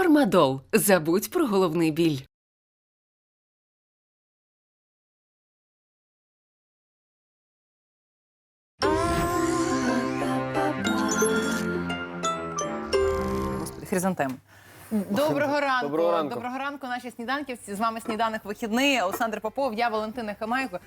Фармадол. Забудь про головний біль. Господи, хризантеми. Доброго ранку. Доброго ранку. Доброго ранку, наші сніданківці. З вами сніданок вихідний. Олександр Попов, я Валентина Хамайко.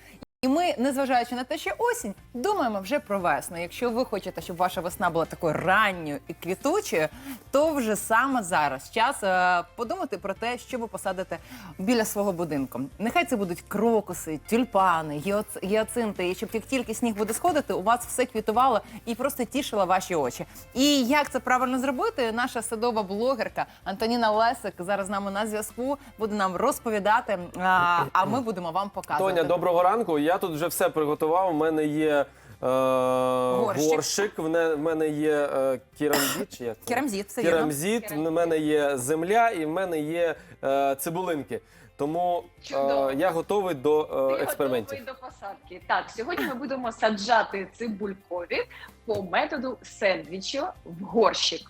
І ми, незважаючи на те, що осінь, думаємо вже про весну. Якщо ви хочете, щоб ваша весна була такою ранньою і квітучою, то вже саме зараз час е, подумати про те, що ви посадите біля свого будинку. Нехай це будуть крокуси, тюльпани, гіоц- гіацинти, і щоб як тільки сніг буде сходити, у вас все квітувало і просто тішило ваші очі. І як це правильно зробити? Наша садова блогерка Антоніна Лесик зараз з нами на зв'язку буде нам розповідати. А, а ми будемо вам показувати. Тоня, доброго ранку. Я тут вже все приготував. У мене є е, горщик, в не- в мене є е, керамзит. Чи як це? Керамзит, все вірно. Керамзит, в мене є земля і в мене є е, цибулинки. Тому Чудово. е, я готовий до е, Ти експериментів. готовий до посадки. Так, сьогодні ми будемо саджати цибулькові по методу сендвічу в горщик.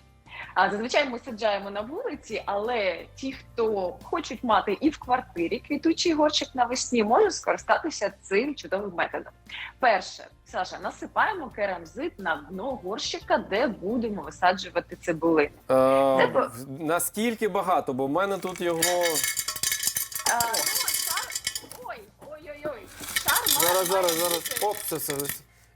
А зазвичай ми саджаємо на вулиці, але ті, хто хочуть мати і в квартирі квітучий горщик навесні, можуть скористатися цим чудовим методом. Перше, Саша, насипаємо керамзит на дно горщика, де будемо висаджувати цибулини. Е, Це- наскільки багато, бо в мене тут його А, ну, шар... Ой, ой, ой, ой. Шар зараз, зараз, зараз. Оп, це все.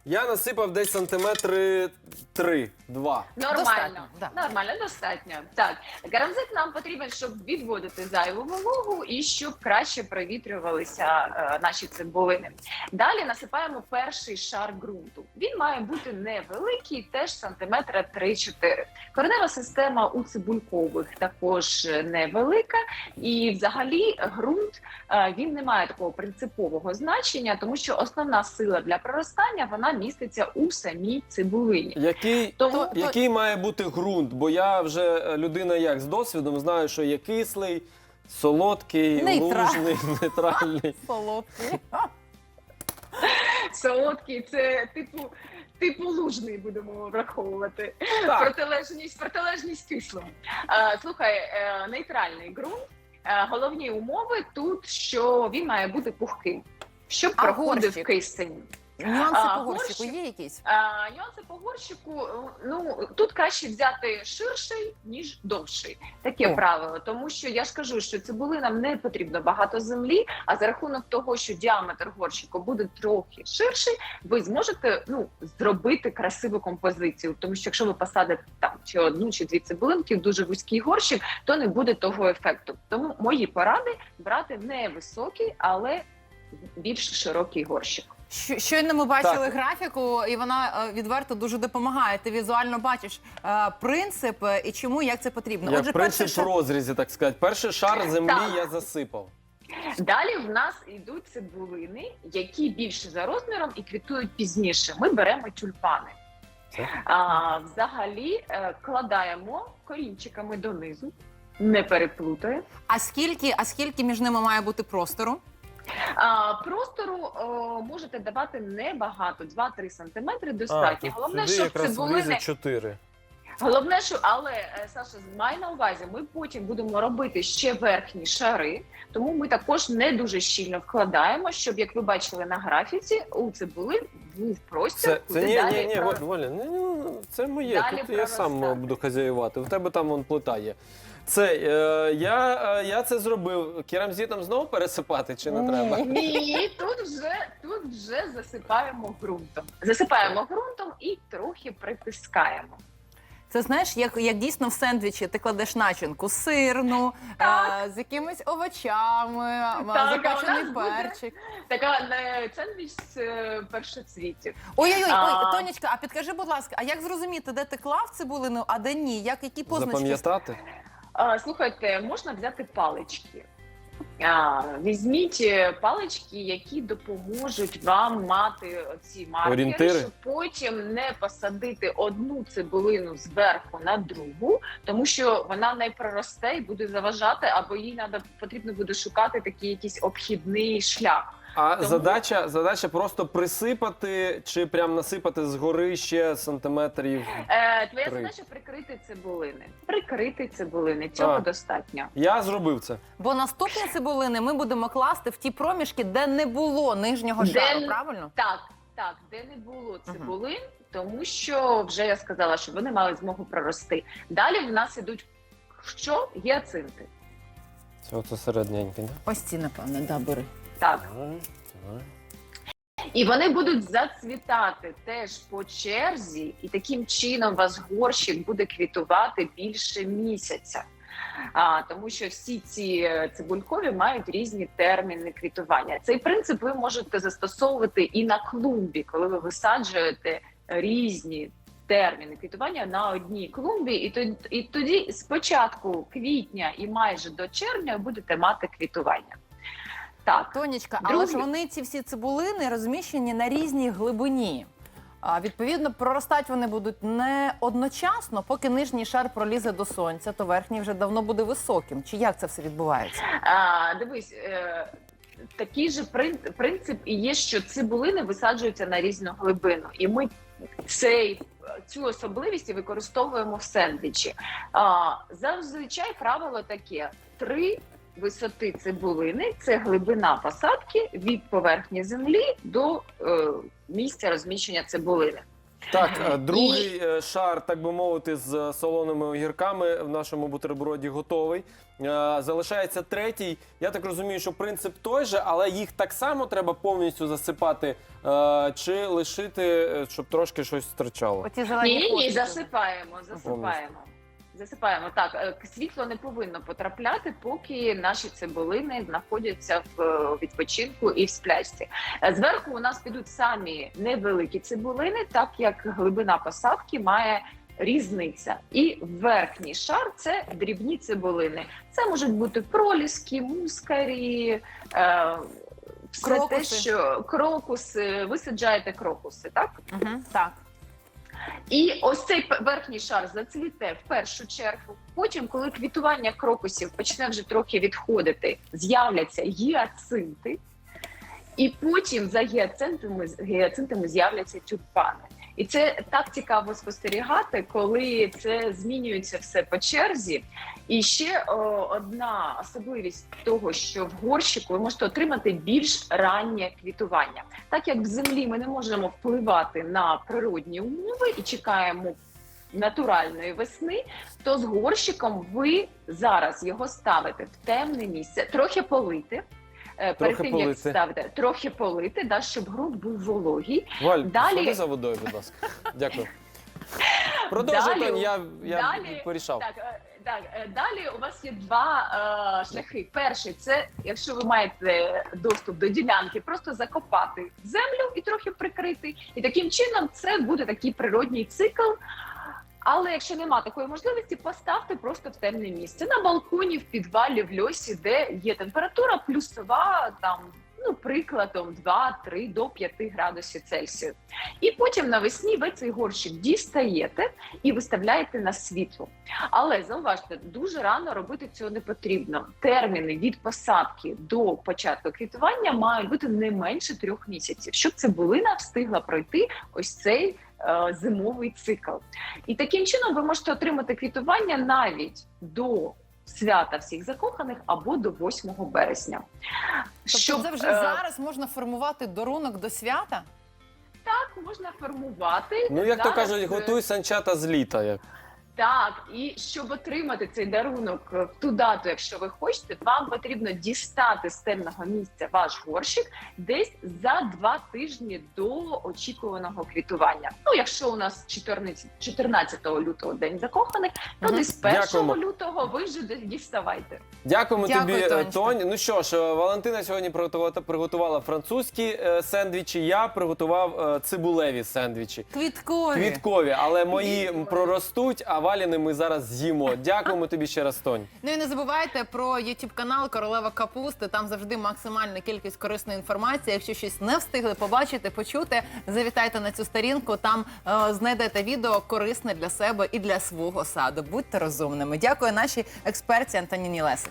Я насипав десь сантиметри три, два. Нормально, Достатньо, да. нормально, достатньо. Так, керамзит нам потрібен, щоб відводити зайву вологу і щоб краще провітрювалися е, наші цибулини. Далі насипаємо перший шар ґрунту. Він має бути невеликий, теж сантиметра 3-4. Коренева система у цибулькових також невелика, і взагалі ґрунт е, він не має такого принципового значення, тому що основна сила для проростання вона міститься у самій цибулині. Який, Тому- який має бути ґрунт? Бо я вже е, людина як з досвідом знаю, що є кислий, солодкий, Нейтраль. лужний, нейтральний. Солодкий. Солодкий це типу. Типу лужний будемо враховувати Так, протилежність, протилежність кислому. Е, слухай, е, нейтральний ґрунт. Е, головні умови тут, що він має бути пухким, щоб А проходив горщик? кисень. Нюанси А, по горщику горщик? є якісь? А, нюанси по горщику. Ну тут краще взяти ширший ніж довший. Таке О. правило, тому що я ж кажу, що цибулинам не потрібно багато землі. А за рахунок того, що діаметр горщику буде трохи ширший, ви зможете ну зробити красиву композицію. Тому що якщо ви посадите там чи одну чи дві цибулинки в дуже вузький горщик, то не буде того ефекту. Тому мої поради брати не високий, але більш широкий горщик. Що- Щойно ми бачили Так. графіку, і вона е, відверто дуже допомагає. Ти візуально бачиш е, принцип е, і чому як це потрібно. як перший принцип в розрізі, так сказати. Перший шар землі Так. я засипав. Далі в нас йдуть цибулини, які більше за розміром і квітують пізніше. Ми беремо тюльпани. Це? А, взагалі е, кладаємо корінчиками донизу, не переплутає. А скільки, а скільки між ними має бути простору? Простору можете давати небагато, 2-3 сантиметри достатньо. Головне, щоб цибулини 4. Головне, що але е, Саша, май на увазі, ми потім будемо робити ще верхні шари, тому ми також не дуже щільно вкладаємо, щоб як ви бачили на графіці, у цибули був простір. Це, це ні, далі ні, ні, про- Валя, ні, ні, це моє. Далі Тут я сам буду хазяювати. В тебе там вон плита є. Це е, я, е, я це зробив. Керамзитом знову пересипати чи не треба? Ні, тут вже тут вже засипаємо ґрунтом. Засипаємо ґрунтом і трохи притискаємо. Це знаєш, як, як дійсно в сендвічі ти кладеш начинку сирну, е, з якимись овочами, е, Так, а у запечений нас буде- перчик. Така не сендвіч з е, першоцвітів. Ой-ой-ой, ой, А. Тонечка, а підкажи, будь ласка, а як зрозуміти, де ти клав цибулину, а де ні? Як які позначки? Запам'ятати? Слухайте, можна взяти палички. А, візьміть е, палички, які допоможуть вам мати ці маркери, Орієнтири? щоб потім не посадити одну цибулину зверху на другу, тому що вона не проросте і буде заважати, або їй надо, потрібно буде шукати такий якийсь обхідний шлях. А Тому- задача, задача просто присипати чи прям насипати згори ще сантиметрів. Е, твоя Три. задача прикрити цибулини. Прикрити цибулини. Цього А. достатньо. Я зробив це. Бо наступні цибулини ми будемо класти в ті проміжки, де не було нижнього Де шару, не- правильно? Так, так, де не було цибулин, тому що вже я сказала, що вони мали змогу прорости. Далі в нас ідуть що? Гіацинти. Це оце середненьке. да? Ось ці, напевно, да, бери. Так. І вони будуть зацвітати теж по черзі, і таким чином вас горщик буде квітувати більше місяця. А, тому що всі ці е, цибулькові мають різні терміни квітування. Цей принцип ви можете застосовувати і на клумбі, коли ви висаджуєте різні терміни квітування на одній клумбі, і тоді, і тоді з квітня і майже до червня будете мати квітування. Так, Тонечка, але ж вони ці всі цибулини розміщені на різній глибині. А відповідно, проростати вони будуть не одночасно, поки нижній шар пролізе до сонця, то верхній вже давно буде високим. Чи як це все відбувається? А, дивись, е, такий же принцип і є, що цибулини висаджуються на різну глибину, і ми цей. Цю особливість використовуємо в сендвічі. А, зазвичай правило таке: три висоти цибулини це глибина посадки від поверхні землі до е, місця розміщення цибулини. Так, е, другий е, шар, так би мовити, з солоними огірками в нашому бутерброді готовий. Е, Залишається третій. Я так розумію, що принцип той же, але їх так само треба повністю засипати чи лишити, щоб трошки щось зелені Ні, ні, засипаємо, засипаємо. Засипаємо так. е, Світло не повинно потрапляти, поки наші цибулини знаходяться в е, відпочинку і в сплячці. Е, Зверху у нас підуть самі невеликі цибулини, так як глибина посадки має різниця. І верхній шар це дрібні цибулини. Це можуть бути проліски, мускарі. Е, все те, Крокуси. що крокуси, ви саджаєте крокуси, так? Мгм, так. І ось цей верхній шар зацвіте в першу чергу. Потім, коли квітування крокусів почне вже трохи відходити, з'являться гіацинти, і потім за гіацинтами, гіацинтами з'являться тюльпани. І це так цікаво спостерігати, коли це змінюється все по черзі. І ще о, одна особливість того, що в горщику ви можете отримати більш раннє квітування. Так як в землі ми не можемо впливати на природні умови і чекаємо натуральної весни, то з горщиком ви зараз його ставите в темне місце, трохи полити. Е, Перед Трохи тим як полити. ставите, трохи полити, да, щоб ґрунт був вологий. Валь, Далі- за водою, будь ласка. Дякую. Продовжуй, Тонь, я, я далі- порішав. Так, е, так, е, далі у вас є два е, шляхи. Перший це якщо ви маєте доступ до ділянки, просто закопати землю і трохи прикрити. І таким чином це буде такий природній цикл. Але якщо нема такої можливості, поставте просто в темне місце. На балконі, в підвалі, в льосі, де є температура плюсова, там ну прикладом 2-3 до 5 градусів Цельсію. І потім навесні ви цей горщик дістаєте і виставляєте на світло. Але зауважте, дуже рано робити цього не потрібно. Терміни від посадки до початку квітування мають бути не менше трьох місяців, щоб цибулина встигла пройти ось цей е, зимовий цикл. І таким чином ви можете отримати квітування навіть до свята всіх закоханих або до 8 березня. Тобто це вже е, зараз можна формувати дарунок до свята? так можна формувати. Ну, як то кажуть, е, готуй санчата з літа. Як. Так, і щоб отримати цей дарунок е, в ту дату, якщо ви хочете, вам потрібно дістати з темного місця ваш горщик десь за два тижні до очікуваного квітування. Ну, якщо у нас 14, 14 лютого день закоханих, то Мгм. десь 1 Дякуємо. лютого ви вже десь діставайте. Дякуємо Дякую, тобі, е, Тонь. Ну що ж, е, Валентина сьогодні приготувала, приготувала французькі е, сендвічі. Я приготував е, цибулеві сендвічі. Квіткові. Квіткові, але мої Квіткові. проростуть, а валіни ми зараз з'їмо. Дякуємо тобі ще раз, Тонь. Ну і не забувайте про youtube канал Королева Капусти. Там завжди максимальна кількість корисної інформації. Якщо щось не встигли побачити, почути, завітайте на цю сторінку. Там е, знайдете відео корисне для себе і для свого саду. Будьте розумними. Дякую нашій експерті Антоніні Лесик.